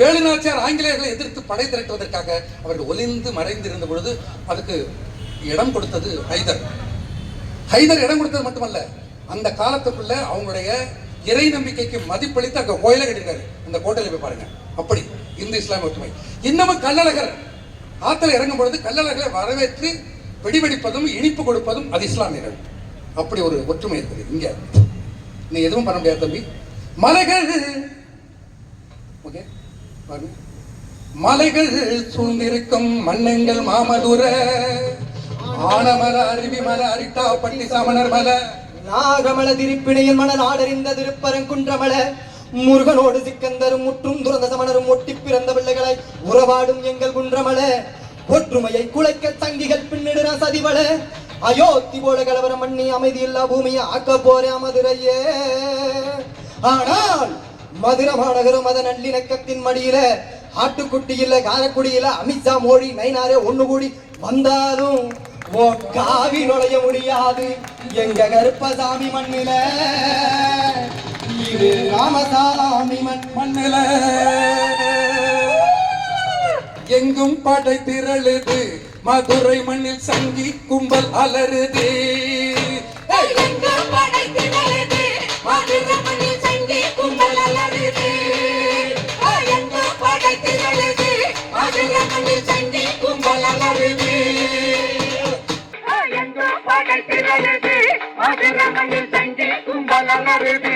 வேலுநாச்சியார் ஆங்கிலேயர்களை எதிர்த்து படை திரட்டுவதற்காக அவர்கள் ஒளிந்து மறைந்திருந்த பொழுது அதுக்கு இடம் கொடுத்தது ஹைதர். ஹைதர் இடம் கொடுத்தது மட்டுமல்ல அந்த காலத்துக்குள்ள அவங்களுடைய இறை நம்பிக்கைக்கு மதிப்பளித்து அங்கே கோயிலை கட்டிருக்காரு அந்த கோட்டையில் போய் பாருங்க. அப்படி இந்து இஸ்லாமிய ஒற்றுமை. இன்னமும் கள்ளழகர் ஆத்துல இறங்கும் பொழுது கள்ளழகரை வரவேற்று வெடிவெடிப்பதும் இனிப்பு கொடுப்பதும் அது இஸ்லாமியர்கள். அப்படி ஒரு ஒற்றுமை இருக்குது இங்க. நீ எதுவும் பண்ண முடியாது தம்பி. மலைகள். ஓகே? மலைகள் சூழ்ந்திருக்கும் மன்னங்கள் மாமதுர. ஆனமர அருவி மல அரிட்டா பள்ளி சாமணர் மல. நாகமல திருப்பிணையில் மணல் ஆடறிந்த திருப்பரங்குன்றமல. முருகனோடு சிக்கந்தரும் முற்றும் துறந்த சமணரும் ஒட்டி பிறந்த பிள்ளைகளை உறவாடும் எங்கள் குன்றமல. ஒற்றுமையை குலைக்க தங்கிகள் பின்னிடுற சதிவள. அயோத்தி போல கலவரம் பண்ணி அமைதியில்லா பூமியை ஆக்க போறே மதுரையே ஆனால் மதுரை மாநகரம் மத நல்லிணக்கத்தின் மடியில ஆட்டுக்குட்டி இல்ல அமித்ஷா மோடி நைனாரே ஒண்ணு கூடி வந்தாலும் ஓ காவி நுழைய முடியாது. எங்க கருப்பசாமி மண்ணில இது ராமசாமி மண் மண்ணில. எங்கும் படை திரளுது மதுரை மண்ணில் சங்கி கும்பல் அலருது எங்கும் படைத்திடலுது, அலறுது.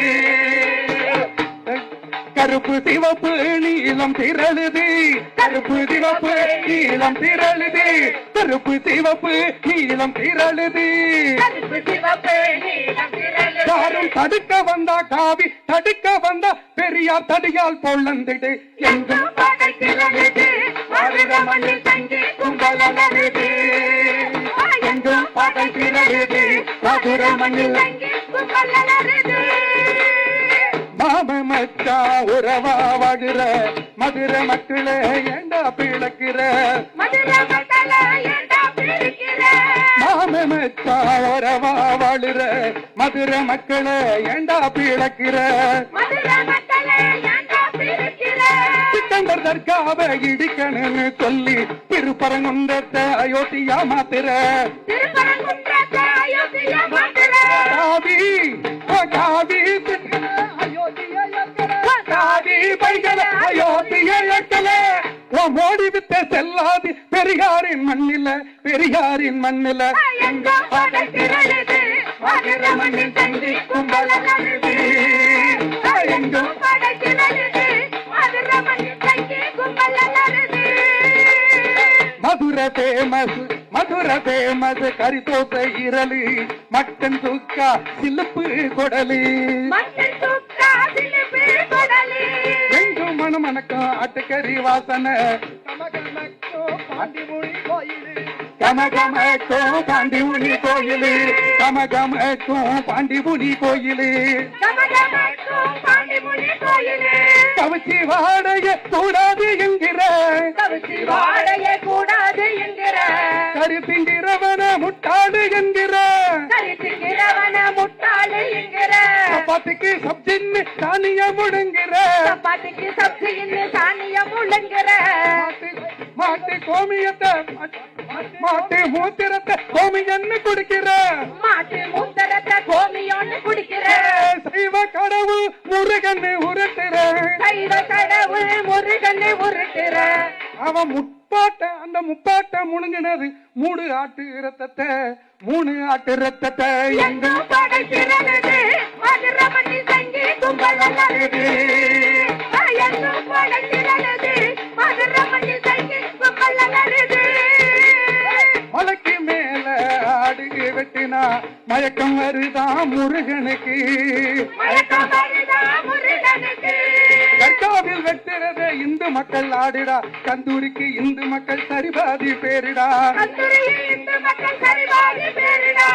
கருப்பு சிவப்பு நீலம் திரளுது கருப்பு சிவப்பு நீலம் திரளுது கருப்பு சிவப்பு நீலம் திரளுது. யாரும் தடுக்க வந்தா காவி தடுக்க வந்தா பெரியார் தடியால் பொழந்துடு எங்கும் எங்கும் பகை திரளுது மதுரை மண்ணில். மாம மச்சா உறவா வாடுற மதுரை மக்களே ஏண்டா பிளக்கிற? மாம மச்சா உறவா வாழுற மதுரை மக்களே ஏண்டா பிளக்கிற? மதுரை மக்களை சிக்கந்தர் தர்காவை இடிக்கணும்னு சொல்லி திருப்பரங்குன்றத்தை அயோத்தியா மாத்திர திருப்பரங்குன்றத்தை அயோத்தியா ஓ காவி காவி பைகளை அயோத்திய எட்டல. ஓ மோடி வித்த செல்லாதி பெரியாரின் மண்ணில பெரியாரின் மண்ணில. எங்கும் மதுரை மண்ணில் மதுரை ஃபேமஸ் கரிதோசை இரலு மட்டன் சுக்கா சிலுப்பு கொடலு. எங்கும் மணமணக்கம் ஆட்டுக்கறி வாசனை. கமகமக்கும் பாண்டிமுனி கோயிலு. கமகமக்கும் பாண்டிமுனி கோயிலு. கமகமக்கும் பாண்டிமுனி கோயிலு. கவச்சி வாடகை கூடாது சப்பாத்துக்கு சப்ஜின்னு தானிய முடுங்கிற. சப்பாத்திக்கு சப்சின்னு சாணியம் முழுங்கிற மாட்டு- கோமியத்தை மாட்டு மூத்திரத்தை கோமியன்னு குடிக்கிற. மாட்டு மூத்தரத்தை கோமியோன்னு குடிக்கிற. சைவ கடவுள் முருகன்னு உருட்டுற. சைவ கடவுள் முருகனை உருட்டுற. அவன் முப்பாட்ட அந்த முப்பாட்ட முழுங்கினது மூணு ஆட்டு ரத்தத்தை மூணு ஆட்டு ரத்தத்தை எங்க எங்கும் படைக்கிறது மலைக்கு மேல ஆடு வெட்டினா மயக்கம் வருதா முருகனுக்கு? கர்காவில் வெட்டுறத இந்து மக்கள் ஆடுடா. கந்தூரிக்கு இந்து மக்கள் சரிபாதி பேரிடா. இந்து மக்கள் சரிபாதி பேரிடா.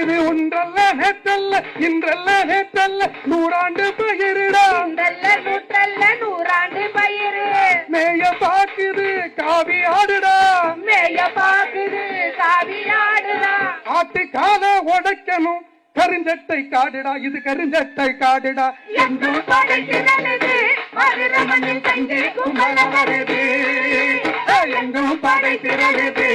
இது ஒன்றல்ல நேற்றல்ல இன்றல்ல நேற்றல்ல. நூறாண்டு பகிரிடா. இந்தல்ல நூற்றல்ல நூறாண்டு பயிறு மேய பாக்குது காவி ஆடுடா. மேய பாக்குது காவி ஆட்டு. கால உடைக்கணும். கருஞ்சட்டை காடுடா இது கருஞ்சட்டை காடுடா. எங்கும் படை திரளுது மதுர மண்ணில் தங்கி கும்பலம் வருது எங்கும் படை திரளுது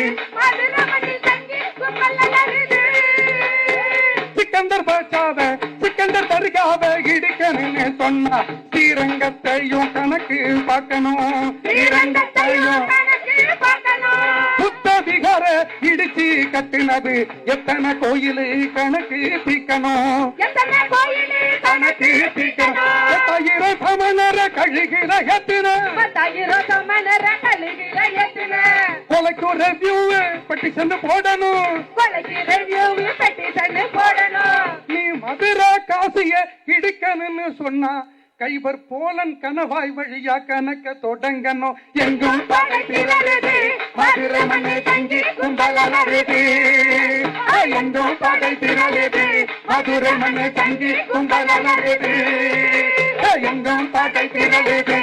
பாச்சாவ சிக்கந்தர் தர்காவ இடிக்கணும்னு சொன்னா ஸ்ரீரங்கத்தையும் கணக்கு பார்க்கணும் ஸ்ரீரங்கத்தையும் கணக்கு பார்க்கணும். புத்த விகார இடிச்சு கட்டுனது எத்தனை கோயிலு கணக்கு தீக்கணும் கணக்கு தீக்கணும் எத்தாயிரம் சமணர கழுகிற எத்தின? பத்தாயிரம் சமணர கழுகிற எத்தன? கொலைக்கு ரெவ்யூ பெட்டிஷன் போடணும். கொலைக்கு ரெவியூ பெட்டிஷன் போடணும். மதுரா காசிய இடிக்கணும்னு சொன்னா கைவர் போலன் கணவாய் வழியா கணக்க தொடங்கணும். எங்கும் படை திரளுது மதுரை மண்ணை தங்கி கும்பலம் எங்கும் படை திரளுது மதுரை மண்ணை தங்கி கும்பலம் எங்கும் படை திரளுது